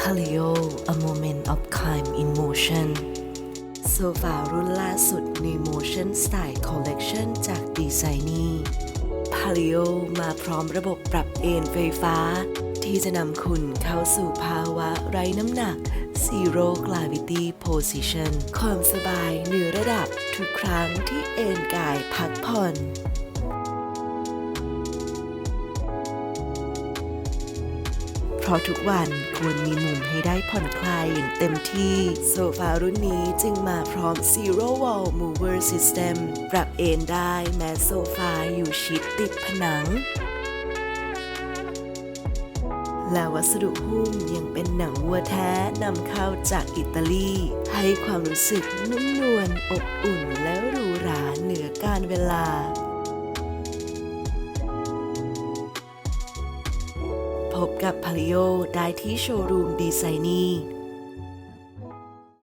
Paleo a moment of calm in motion โซฟารุ่นล่าสุดใน Motion Style Collection จากดีไซนี่ Paleo มาพร้อมระบบปรับเอนไฟฟ้า ที่จะนำคุณเข้าสู่ภาวะไร้น้ำหนัก Zero Gravity Position ความสบายเหนือระดับทุกครั้งที่เอนกายพักผ่อน เพราะทุกวันควรมีมุมให้ได้ผ่อนคลายอย่างเต็มที่ โซฟารุ่นนี้จึงมาพร้อม Zero Wall Mover System ปรับเอนได้แม้โซฟาอยู่ชิดติดผนังและวัสดุหุ้มยังเป็นหนังวัวแท้นำเข้าจากอิตาลี ให้ความรู้สึกนุ่มนวลอบอุ่นและหรูหราเหนือการเวลา พบกับพาริโอได้ที่โชว์รูมดีไซนี่